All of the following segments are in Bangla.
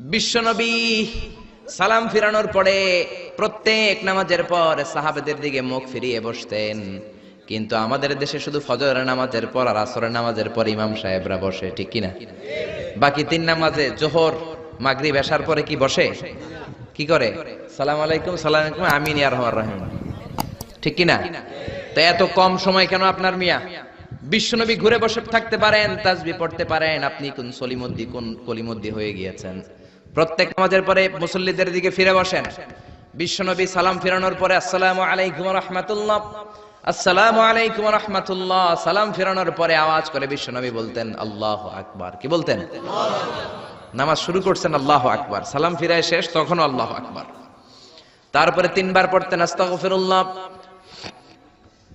বিশ্বনবী সালাম ফিরানোর পরে প্রত্যেক নামাজের পর সাহাবেদের দিকে মুখ ফিরিয়ে বসতেন। কিন্তু আমাদের দেশে শুধু ফজরের নামাজের পর আর আসরের নামাজের পর ইমাম সাহেবরা বসে, ঠিক কিনা? বাকি তিন নামাজে জোহর, মাগরিব, এশার পরে কি বসে? কি করে? সালাম আলাইকুম সালাম আলাইকুম, আমিন ইয়া রহমান রহিম। ঠিক কিনা? তো এত কম সময় কেন আপনার মিয়া? বিশ্বনবী ঘুরে বসে থাকতে পারেন, তাজবি পড়তে পারেন, আপনি কোন সলিমদ্দি, কোন কলিমদ্দি হয়ে গিয়েছেন? প্রত্যেক নামাজের পরে মুসল্লিদের দিকে ফিরে বসেন। বিশ্বনবী সালাম ফিরানোর পরে আসসালামু আলাইকুম রাহমাতুল্লাহ। আসসালামু আলাইকুম সালাম ফিরানোর পরে আওয়াজ করে বিশ্বনবী বলতেন, আল্লাহু আকবার। কি বলতেন? নামাজ শুরু করছেন, আল্লাহু আকবার। সালাম ফিরায় শেষ, তখনও আল্লাহু আকবার। তারপরে তিনবার পড়তেন, আস্তাগফিরুল্লাহ।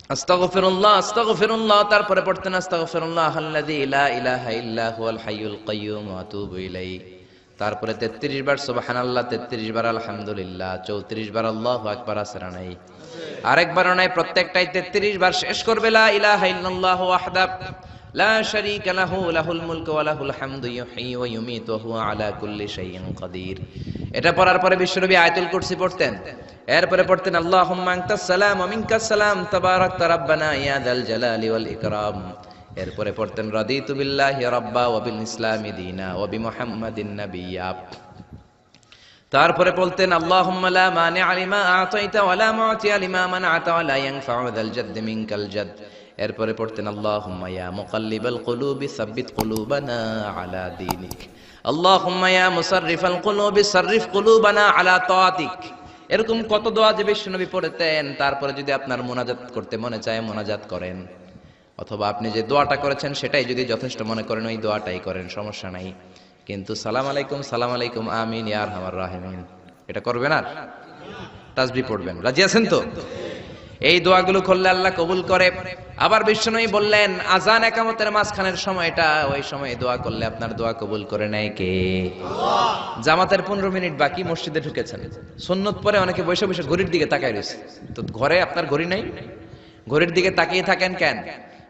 আস্তাগফিরুল্লাহ আস্তাগফিরুল্লাহ। তারপরে পড়তেন, আস্তাগফিরুল্লাহ আল্লাযী লা ইলাহা ইল্লা হুয়াল কাইয়্যুম ওয়া আতুবু ইলাইহি। তারপরে 33 বার সুবহানাল্লাহ 33 বার আলহামদুলিল্লাহ 34 বার আল্লাহ আকবার আসরা নাই? আরেকবার নাই, প্রত্যেকটাই 33 বার শেষ করবে, লা ইলাহা ইল্লাল্লাহু ওয়াহদা, লা শারীকা লাহু, লাহুল মুলকু ওয়া লাহুল হামদু ইউহয়ী ওয়া ইউমীতু ওয়া হুয়া আলা কুল্লি শাইইন কাদির। এটা পড়ার পরে বিশ্বনবী আয়াতুল কুরসি পড়তেন। এরপরে পড়তেন, আল্লাহুম্মা আনতাস সালাম ওয়া মিনকাস সালাম, তাবারাকতা রাব্বানা ইয়া যাল জালালি ওয়াল ইকরাম। এরপরে পড়তেন, রাদিতু বিল্লাহি রাব্বা ওয়া বিল ইসলামি দীনা ওয়া নাবিয়্যা তারপরে বলতেন, আল্লাহুম্মা লা মানি'a লিমা আ'তাইতা ওয়া লা মু'তিয়া লিমা মান'আতা ওয়া লা ইয়ানফা'ু যাল জাদ্দি মিনকাল জাদ এরপরে পড়তেন, আল্লাহুম্মা ইয়া মুকাল্লিবাল কুলুবি সাব্বিত কুলুবানা আলা দীনিক। আল্লাহুম্মা ইয়া মুসাররিফাল কুলুবি সাররিফ কুলুবানা আলা তাআতিক এরকম কত দোয়া যে বিশ্বনবী পড়তেন, তারপরে যদি আপনার মোনাজাত করতে মনে চায়, মোনাজাত করেন। অথবা আপনি যে দোয়াটা করেছেন সেটাই যদি যথেষ্ট মনে করেন, ওই দোয়াটাই করেন, সমস্যা নাই। কিন্তু সালাম আলাইকুম সালাম আলাইকুম, আমিন ইয়ার হামার রাহিমিন। এটা করবেন আর? তাসবি পড়বেন। রাজি আছেন তো? এই দোয়াগুলো করলে আল্লাহ কবুল করে। আবার বিশ্বনবী বললেন, আজান একামতের মাঝখানের সময়টা, ওই সময় দোয়া করলে আপনার দোয়া কবুল করে নেয় কে? জামাতের পনেরো মিনিট বাকি, মসজিদে ঢুকেছেন। সুন্নত পরে অনেকে বসে বসে ঘড়ির দিকে তাকায় রয়েছে। তো ঘরে আপনার ঘড়ি নাই? ঘড়ির দিকে তাকিয়ে থাকেন কেন?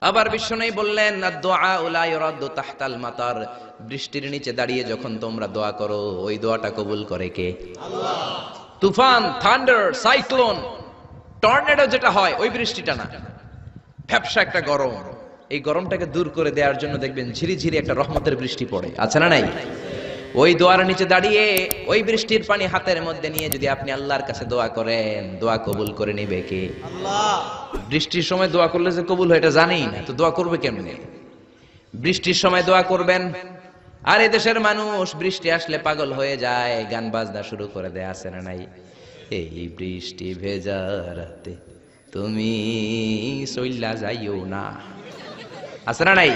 আবার বিশ্বনবী বললেন দোয়া উলা ইরাদ্দু তাহতাল মাতার। বৃষ্টির নিচে দাঁড়িয়ে যখন তোমরা দোয়া করো ওই দোয়াটা কবুল করে কে? তুফান থান্ডার সাইক্লোন টর্নেডো যেটা হয় ওই বৃষ্টিটা না। ফ্যাপসা একটা গরম। এই গরমটাকে দূর করে দেওয়ার জন্য দেখবেন ঝিরিঝিরি ঝিরি একটা রহমতের বৃষ্টি পড়ে। আছে না নাই? ওই দোয়ার নিচে দাঁড়িয়ে ওই বৃষ্টির পানি হাতের মধ্যে নিয়ে যদি আপনি আল্লাহর কাছে দোয়া করেন দোয়া কবুল করে নিবে কে? বৃষ্টির সময় দোয়া করলে যে কবুল হয় এটা জানেই না তো দোয়া করবে কেমনে? বৃষ্টির সময় দোয়া করবেন আর দেশের মানুষ বৃষ্টি আসলে পাগল হয়ে যায় গান বাজনা শুরু করে দেয় আসে না নাই? এই বৃষ্টি ভেজা রাতে তুমি সইলা যাইও না। আছে না নাই?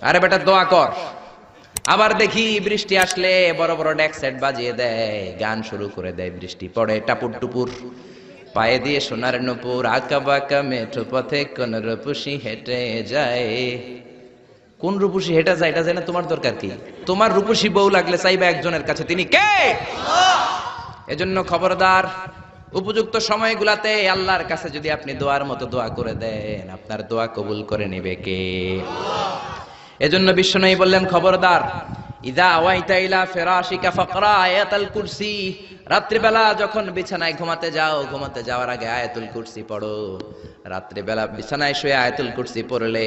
আরে বেটা দোয়া কর। আবার দেখি বৃষ্টি আসলে বড় বড় ডেক সেট বাজিয়ে দেয়, গান শুরু করে দেয় বৃষ্টি। পড়ে টাপুর টুপুর, পায়ে দিয়ে সোনার নুপুর, আঁকা বাঁকা মেঠো পথে কোন রূপসী হেঁটে যায়। কোন রূপসী হেঁটে যায় এটা জানে তোমার দরকার কি? তোমার রূপসী বউ লাগলে চাইবে একজনের কাছে, তিনি কে? এজন্য খবরদার, উপযুক্ত সময়গুলাতে আল্লাহর কাছে যদি আপনি দোয়ার মতো দোয়া করে দেন, আপনার দোয়া কবুল করে নেবে কে? এজন্য বিশ্বনবী বললেন, খবরদার, ইদা আওয়াইতা ইলা ফিরাশিকা ফাকরা আয়াতাল কুরসি, রাত্রিবেলা যখন বিছানায় ঘুমাতে যাও, ঘুমাতে যাওয়ার আগে আয়াতুল কুরসি পড়ো। রাত্রিবেলা বিছানায় শুয়ে আয়াতুল কুরসি পড়লে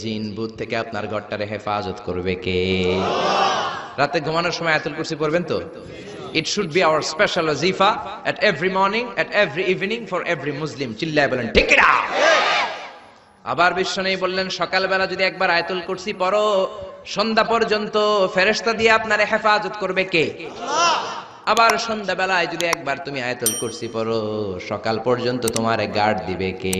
জিন ভূত থেকে আপনার ঘরটারে হেফাজত করবে কে? রাতে ঘুমানোর সময় আয়াতুল কুরসি পড়বেন তো? It should be our special ওয়াজিফা at every morning at every evening for every Muslim চিল্লায় বলেন, ঠিক না আবার বিশ্ব নেই বললেন, সকালবেলা যদি একবার আয়তুল করছি পড়ো, সন্ধ্যা পর্যন্ত ফেরেস্তা দিয়ে আপনার হেফাজত করবে কে? আবার সন্ধ্যাবেলায় যদি একবার তুমি আয়তল করছি পরো সকাল পর্যন্ত তোমার গার্ড দিবে কে?